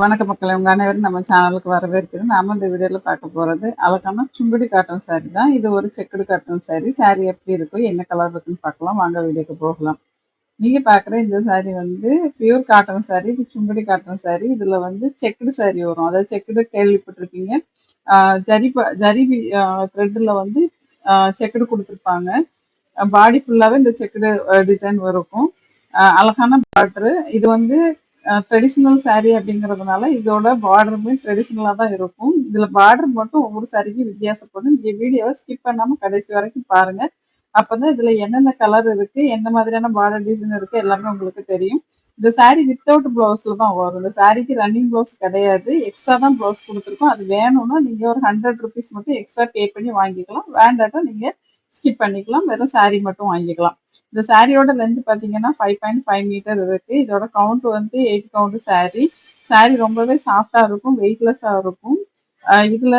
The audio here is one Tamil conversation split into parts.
வணக்க மக்கள் உங்கள் அனைவரும் நம்ம சேனலுக்கு வரவேற்கிறோம். நாம இந்த வீடியோவில் பார்க்க போகிறது அழகான சுங்குடி காட்டன் சாரி தான். இது ஒரு செக்குடு காட்டன் சாரி சாரி எப்படி இருக்கும் என்ன கலர் இருக்குன்னு பார்க்கலாம். வாங்க வீடியோக்கு போகலாம். நீங்கள் பார்க்குற இந்த சாரி வந்து பியூர் காட்டன் சாரி இது சுங்குடி காட்டன் சாரி இதில் வந்து செக்குடு சாரி வரும். அதாவது செக்குடு கேள்விப்பட்டிருப்பீங்க. ஜரி ஜரி த்ரெட்டில் வந்து செக்குடு கொடுத்துருப்பாங்க. பாடி ஃபுல்லாகவே இந்த செக்குடு டிசைன் இருக்கும் அழகான பாட்ரு இது வந்து ட்ரெடிஷ்னல் சாரீ அப்படிங்கிறதுனால இதோட பார்டருமே ட்ரெடிஷ்னலாக தான் இருக்கும். இதில் பார்டர் மட்டும் ஒவ்வொரு சாரிக்கும் வித்தியாசப்படும். நீங்கள் வீடியோவை ஸ்கிப் பண்ணாமல் கடைசி வரைக்கும் பாருங்கள் அப்போ தான் இதில் என்னென்ன கலர் இருக்குது என்ன மாதிரியான பார்டர் டிசைன் இருக்குது எல்லாமே உங்களுக்கு தெரியும். இந்த சாரீ வித்தவுட் ப்ளவுஸில் தான் வரும். இந்த சாரீக்கு ரன்னிங் ப்ளவுஸ் கிடையாது. எக்ஸ்ட்ரா தான் ப்ளவுஸ் கொடுத்துருக்கோம். அது வேணும்னா நீங்கள் ஒரு ஹண்ட்ரட் ருபீஸ் மட்டும் எக்ஸ்ட்ரா பே பண்ணி வாங்கிக்கலாம். வேண்டாட்டா நீங்கள் ஸ்கிப் பண்ணிக்கலாம். வெறும் சாரீ மட்டும் வாங்கிக்கலாம். இந்த சாரியோட லென்த் பார்த்தீங்கன்னா ஃபைவ் பாயிண்ட் ஃபைவ் மீட்டர் இருக்கு. இதோட கவுண்ட் வந்து எயிட் கவுண்ட் சாரி சாரி ரொம்பவே சாஃப்டா இருக்கும் வெயிட்லெஸ்ஸாக இருக்கும். இதுல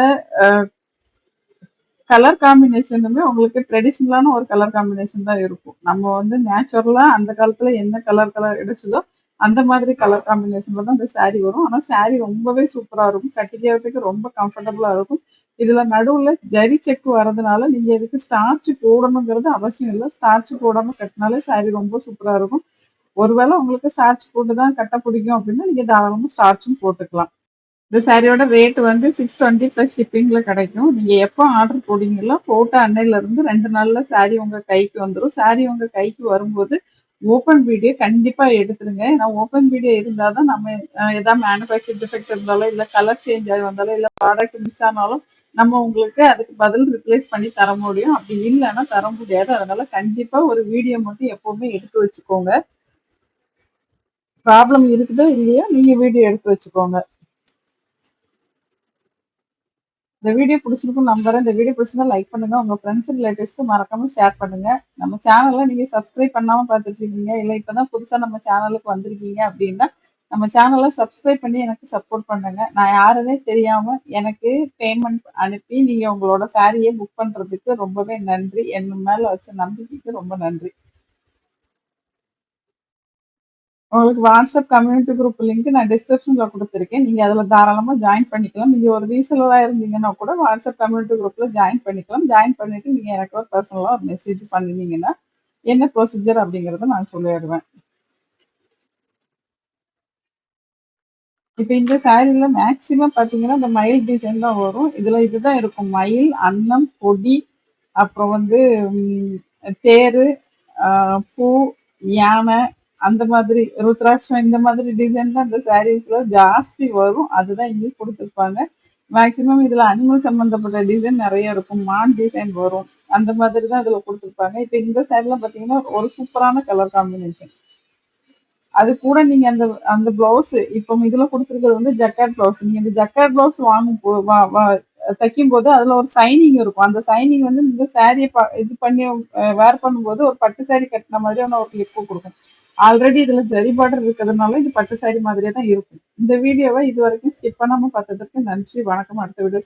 கலர் காம்பினேஷனுமே உங்களுக்கு ட்ரெடிஷ்னலான ஒரு கலர் காம்பினேஷன் தான் இருக்கும். நம்ம வந்து நேச்சுரலா அந்த காலத்துல என்ன கலர் கலர் கிடைச்சதோ அந்த மாதிரி கலர் காம்பினேஷன்ல தான் இந்த சாரி வரும். ஆனால் சாரி ரொம்பவே சூப்பரா இருக்கும். கட்டிக்கிறதுக்கு ரொம்ப கம்ஃபர்டபுளா இருக்கும். இதுல நடுவுல ஜரி செக் வர்றதுனால நீங்க இதுக்கு ஸ்டார்ச் போடணுங்கிறது அவசியம் இல்லை. ஸ்டார்ச் போடாம கட்டினாலே சாரி ரொம்ப சூப்பரா இருக்கும். ஒருவேளை உங்களுக்கு ஸ்டார்ச் போட்டு தான் கட்ட பிடிக்கும் அப்படின்னா நீங்க தாராளமா ஸ்டார்ச்சும் போட்டுக்கலாம். இந்த சாரியோட ரேட் வந்து சிக்ஸ் டுவெண்ட்டி ப்ளஸ் ஷிப்பிங்ல கிடைக்கும். நீங்க எப்போ ஆர்டர் போடுவீங்களோ போட்ட அன்னையில இருந்து ரெண்டு நாள்ல சாரி உங்க கைக்கு வந்துடும் சாரி உங்க கைக்கு வரும்போது ஓப்பன் வீடியோ கண்டிப்பா எடுத்துருங்க. ஏன்னா ஓப்பன் வீடியோ இருந்தால் தான் நம்ம எதாவது மேனுஃபேக்சர் டிஃபெக்ட் இருந்தாலும் இல்லை கலர் சேஞ்ச் ஆகி வந்தாலும் இல்லை ப்ராடக்ட் மிஸ் ஆனாலும் நம்ம உங்களுக்கு அதுக்கு பதில் ரிப்ளேஸ் பண்ணி தர முடியும். அப்படி இல்லைன்னா தர முடியாது. அதனால கண்டிப்பா ஒரு வீடியோ மட்டும் எப்பவுமே எடுத்து வச்சுக்கோங்க. ப்ராப்ளம் இருக்குதோ இல்லையோ நீங்க வீடியோ எடுத்து வச்சுக்கோங்க. இந்த வீடியோ பிடிச்சிருக்கும் நம்புறேன். இந்த வீடியோ பிடிச்சிருந்தா லைக் பண்ணுங்க. உங்க ஃப்ரெண்ட்ஸ் ரிலேட்டிவ்ஸ்க்கு மறக்காம ஷேர் பண்ணுங்க. நம்ம சேனல்ல நீங்க சப்ஸ்கிரைப் பண்ணாம பார்த்துட்டு இருக்கீங்க. இல்ல இப்பதான் புதுசா நம்ம சேனலுக்கு வந்திருக்கீங்க அப்படின்னா நம்ம சேனலை சப்ஸ்கிரைப் பண்ணி எனக்கு சப்போர்ட் பண்ணுங்க. நான் யாருன்னே தெரியாம எனக்கு பேமெண்ட் அனுப்பி நீங்க உங்களோட சாரியை புக் பண்றதுக்கு ரொம்பவே நன்றி. என் மேல வச்ச நம்பிக்கைக்கு ரொம்ப நன்றி. உங்களுக்கு வாட்ஸ்அப் கம்யூனிட்டி குரூப் லிங்க் நான் டிஸ்கிரிப்ஷன்ல கொடுத்துருக்கேன். நீங்க அதுல தாராளமா ஜாயின் பண்ணிக்கலாம். நீங்க ஒரு ரீசலரா இருந்தீங்கன்னா கூட வாட்ஸ்அப் கம்யூனிட்டி குரூப்ல ஜாயின் பண்ணிக்கலாம். ஜாயின் பண்ணிட்டு நீங்க எனக்கு ஒரு பர்சனலா ஒரு மெசேஜ் பண்ணினீங்கன்னா என்ன ப்ரொசீஜர் அப்படிங்கறத நான் சொல்லிடுவேன். இப்போ இந்த சாரில மேக்சிமம் பார்த்தீங்கன்னா இந்த மயில் டிசைன் தான் வரும். இதில் இதுதான் இருக்கும். மயில் அன்னம் கொடி அப்புறம் வந்து தேரு பூ யானை அந்த மாதிரி ருத்ராட்சம் இந்த மாதிரி டிசைன் தான் இந்த சாரீஸ்ல ஜாஸ்தி வரும். அதுதான் இங்கே கொடுத்துருப்பாங்க. மேக்சிமம் இதுல அனிமல் சம்பந்தப்பட்ட டிசைன் நிறைய இருக்கும். மான் டிசைன் வரும். அந்த மாதிரி தான் இதுல கொடுத்துருப்பாங்க. இப்போ இந்த சாரில பார்த்தீங்கன்னா ஒரு சூப்பரான கலர் காம்பினேஷன் அது கூட நீங்க அந்த அந்த பிளவுஸ் இப்போ இதுல கொடுத்துருக்கிறது வந்து ஜக்காட் பிளவுஸ் நீங்க இந்த ஜக்காட் பிளவுஸ் வாங்கும் தைக்கும் போது அதுல ஒரு சைனிங் இருக்கும். அந்த சைனிங் வந்து இந்த சாரியை இது பண்ணி வேர் பண்ணும்போது ஒரு பட்டு சாரி கட்டின மாதிரியான ஒரு லிப்பு கொடுக்கும். ஆல்ரெடி இதுல ஜரி பார்டர் இருக்கிறதுனால இது பட்டு சாரி மாதிரியே தான் இருக்கும். இந்த வீடியோவை இது வரைக்கும் ஸ்கிப் பண்ணாம பார்த்ததற்கு நன்றி. வணக்கம். அடுத்த வீடியோ